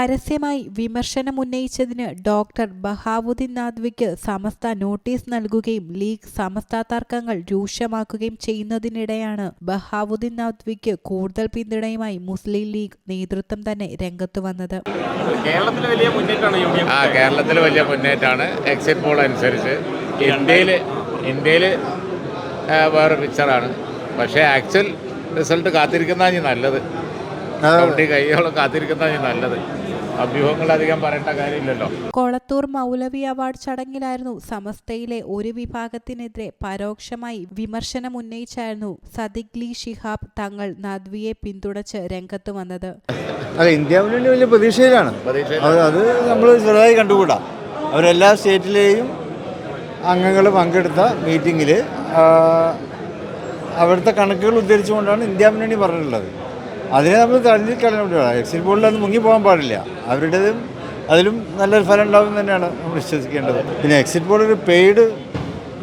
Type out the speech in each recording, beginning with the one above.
പരസ്യമായി വിമർശനമുന്നയിച്ചതിന് ഡോക്ടർ ബഹാവുദ്ദീൻ നാദ്വിക്ക് സമസ്ത നോട്ടീസ് നൽകുകയും ലീഗ് സമസ്ത തർക്കങ്ങൾ രൂക്ഷമാക്കുകയും ചെയ്യുന്നതിനിടെയാണ് ബഹാവുദ്ദീൻ നാദ്വിക്ക് കൂടുതൽ പിന്തുണയുമായി മുസ്ലിം ലീഗ് നേതൃത്വം തന്നെ രംഗത്ത് വന്നത്. ആ കേരളത്തിൽ വലിയ മുന്നേറ്റമാണ് എക്സിറ്റ് പോൾ അനുസരിച്ച് ഇന്ത്യയിൽ ഇന്ത്യയിൽ വേറെ പിക്ചറാണ് പക്ഷേ ആക്ച്വൽ റിസൾട്ട് കാത്തിരിക്കുന്നതാണ് നല്ലത്. കൗണ്ടി കൈയോളം കാത്തിരിക്കുന്നതാണ് നല്ലത്. അഭ്യൂഹങ്ങൾ അധികം പറയേണ്ട കാര്യമില്ലല്ലോ. കൊളത്തൂർ മൗലവി അവാർഡ് ചടങ്ങിലായിരുന്നു സമസ്തയിലെ ഒരു വിഭാഗത്തിനെതിരെ പരോക്ഷമായി വിമർശനം വിമർശനമുന്നയിച്ചായിരുന്നു സദിഗ്ലി ഷിഹാബ് തങ്ങൾ നദ്വിയെ പിന്തുണച്ച് രംഗത്ത് വന്നത്. അല്ല ഇന്ത്യ മുന്നണി വലിയ പ്രതീക്ഷയിലാണ്. അത് അത് നമ്മൾ ചെറുതായി കണ്ടുകൂടാ. അവരെല്ലാ സ്റ്റേറ്റിലെയും അംഗങ്ങൾ പങ്കെടുത്ത മീറ്റിങ്ങിൽ അവിടുത്തെ കണക്കുകൾ ഉദ്ധരിച്ചുകൊണ്ടാണ് ഇന്ത്യ മുന്നണി പറഞ്ഞിട്ടുള്ളത്. അതിനെ നമ്മൾ തള്ളിക്കളയാൻ വേണ്ടിയാണ് എക്സിറ്റ് പോളിൽ അത് മുങ്ങിപ്പോകാൻ പാടില്ല. അവരുടേതും അതിലും നല്ലൊരു ഫലം ഉണ്ടാവും തന്നെയാണ് നമ്മൾ വിശ്വസിക്കേണ്ടത്. പിന്നെ എക്സിറ്റ് പോൾ ഒരു പെയ്ഡ്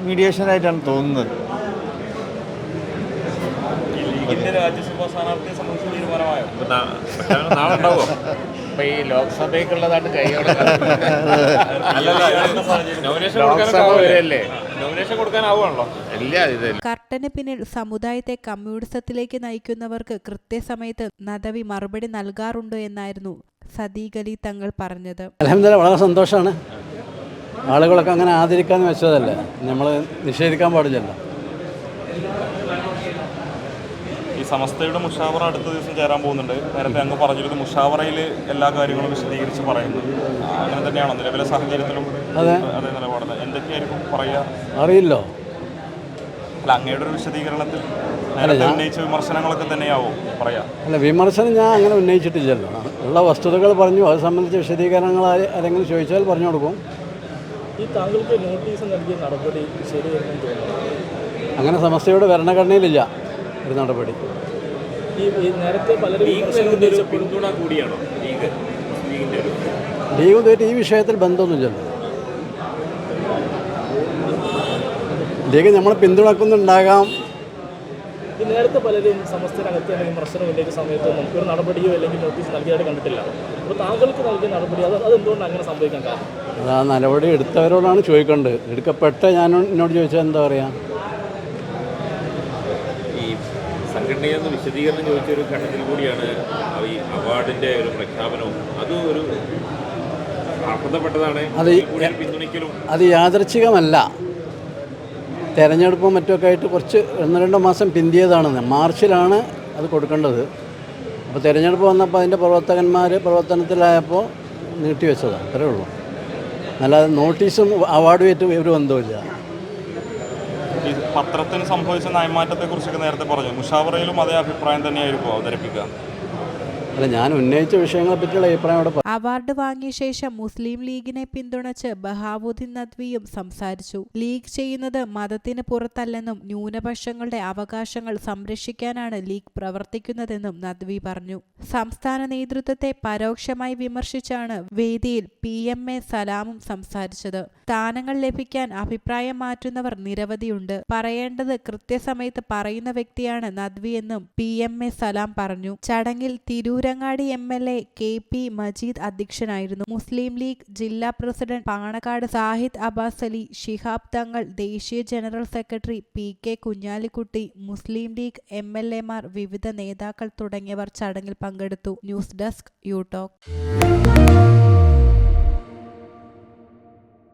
മീഡിയേഷനായിട്ടാണ് തോന്നുന്നത്. രാജ്യസഭാ സ്ഥാനാർത്ഥിയെ സംബന്ധിച്ച് തീരുമാനമായോ? ഇപ്പൊ നാ- പ്രഖ്യാപനം നാളെ ഉണ്ടാവോ അപ്പൊ ഈ ലോക്സഭയ്ക്കുള്ളതാണ് കൈയോടെ കർട്ടന് പിന്നിൽ സമുദായത്തെ കമ്മ്യൂണിസത്തിലേക്ക് നയിക്കുന്നവർക്ക് കൃത്യസമയത്ത് നദവി മറുപടി നൽകാറുണ്ടോ എന്നായിരുന്നു സദീഖ് അലി തങ്ങൾ പറഞ്ഞത്. അലഹമില്ല വളരെ സന്തോഷമാണ്. ആളുകളൊക്കെ അങ്ങനെ ആദരിക്കാന്ന് വെച്ചതല്ലേ? നമ്മൾ നിഷേധിക്കാൻ പാടില്ലല്ലോ ഈ സമസ്തയുടെ മുഷാവറ അടുത്ത ദിവസം ചേരാൻ പോകുന്നുണ്ട്. നേരത്തെ അങ്ങ് പറഞ്ഞിരുന്നു മുഷാവറയിൽ എല്ലാ കാര്യങ്ങളും വിശദീകരിച്ച് പറയുന്നു. അങ്ങനെ തന്നെയാണോ? നിലവിലെ സാഹചര്യത്തിലും അതെ. അതേ നിലപാടില്ല എന്തൊക്കെയായിരിക്കും പറയുക? അറിയില്ലോ. അല്ല അങ്ങയുടെ ഒരു വിശദീകരണത്തിൽ നേരത്തെ ഉന്നയിച്ച വിമർശനങ്ങളൊക്കെ തന്നെയാവും പറയാ. അല്ല വിമർശനം ഞാൻ അങ്ങനെ ഉന്നയിച്ചിട്ടില്ലല്ലോ. ഉള്ള വസ്തുതകൾ പറഞ്ഞു. അത് സംബന്ധിച്ച വിശദീകരണങ്ങൾ ആരെ- ആരെങ്കിലും ചോദിച്ചാൽ പറഞ്ഞു കൊടുക്കും. ഈ താങ്കൾക്ക് നോട്ടീസ് നൽകിയ നടപടി ശരിയെന്ന് തോന്നുന്നു. അങ്ങനെ സമസ്തയുടെ ഭരണഘടനയിലില്ല. ഒരു നടപടി. നേരത്തെ പലരും പിന്തുണ കൂടിയാണോ? ലീഗ് ലീഗുമായിട്ട് ഈ വിഷയത്തിൽ ബന്ധമൊന്നുമില്ലല്ലോ. ലീഗ് നമ്മൾ പിന്തുണക്കുന്നുണ്ടാകാം. ഈ നേരത്തെ പലരും സമസ്തരകത്ത് അല്ലെങ്കിൽ പ്രശ്നം ഉന്നയിച്ച സമയത്ത് നമുക്കൊരു നടപടിയോ അല്ലെങ്കിൽ നോട്ടീസ് നൽകിയതായിട്ട് കണ്ടിട്ടില്ല. അപ്പോൾ താങ്കൾക്ക് നൽകിയ നടപടി അത് അതെന്തുകൊണ്ട് അങ്ങനെ സംഭവിക്കാൻ കാരണം? അത് ആ നടപടി എടുത്തവരോടാണ് ചോദിക്കേണ്ടത്. എടുക്കപ്പെട്ട ഞാൻ എന്നോട് ചോദിച്ചാൽ എന്താ പറയുക ഈ സംഘടനയിൽ നിന്ന് വിശദീകരണം ചോദിച്ച ഒരു ഘട്ടത്തിൽ കൂടിയാണ് ഈ അവാർഡിന്റെ ഒരു പ്രഖ്യാപനവും. അത് ഒരു അത് അത് യാദർച്ഛികമല്ല. തെരഞ്ഞെടുപ്പും മറ്റുമൊക്കെ ആയിട്ട് കുറച്ച് ഒന്ന് രണ്ട് മാസം പിന്തിയതാണ് മാർച്ചിലാണ് അത് കൊടുക്കേണ്ടത്. അപ്പോൾ തിരഞ്ഞെടുപ്പ് വന്നപ്പോൾ അതിന്റെ പ്രവർത്തകന്മാർ പ്രവർത്തനത്തിലായപ്പോൾ നീട്ടിവെച്ചതാണ്. അത്രേ ഉള്ളൂ. അല്ലാതെ നോട്ടീസും അവാർഡുമായിട്ട് ഒരു ബന്ധവുമില്ല ഈ പത്രത്തിന് സംഭവിച്ച നയമാറ്റത്തെക്കുറിച്ചൊക്കെ നേരത്തെ പറഞ്ഞു. മുഷാവറയിലും അതേ അഭിപ്രായം തന്നെയായിരിക്കും അവതരിപ്പിക്കുക. അല്ല ഞാൻ ഉന്നയിച്ച വിഷയങ്ങളെ പറ്റിയുള്ള അഭിപ്രായം അവിടെ അവാർഡ് വാങ്ങിയ ശേഷം മുസ്ലിം ലീഗിനെ പിന്തുണച്ച് ബഹാവുദ്ദീൻ നദ്വിയും സംസാരിച്ചു. ലീഗ് ചെയ്യുന്നത് മതത്തിന് പുറത്തല്ലെന്നും ന്യൂനപക്ഷങ്ങളുടെ അവകാശങ്ങൾ സംരക്ഷിക്കാനാണ് ലീഗ് പ്രവർത്തിക്കുന്നതെന്നും നദ്വി പറഞ്ഞു. സംസ്ഥാന നേതൃത്വത്തെ പരോക്ഷമായി വിമർശിച്ചാണ് വേദിയിൽ പി എം എ സലാമും സംസാരിച്ചത്. സ്ഥാനങ്ങൾ ലഭിക്കാൻ അഭിപ്രായം മാറ്റുന്നവർ നിരവധിയുണ്ട്. പറയേണ്ടത് കൃത്യസമയത്ത് പറയുന്ന വ്യക്തിയാണ് നദ്വി എന്നും പി എം എ സലാം പറഞ്ഞു. ചടങ്ങിൽ Tirurangadi M L A K P Majeed അധ്യക്ഷനായിരുന്നു. മുസ്ലിം ലീഗ് ജില്ലാ പ്രസിഡന്റ് പാണക്കാട് സാഹിദ് അബ്ബാസ് അലി ഷിഹാബ് തങ്ങൾ ദേശീയ general secretary P K Kunhalikutty Muslim League M L എമാർ വിവിധ നേതാക്കൾ തുടങ്ങിയവർ ചടങ്ങിൽ പങ്കെടുത്തു. News desk യൂടോക്.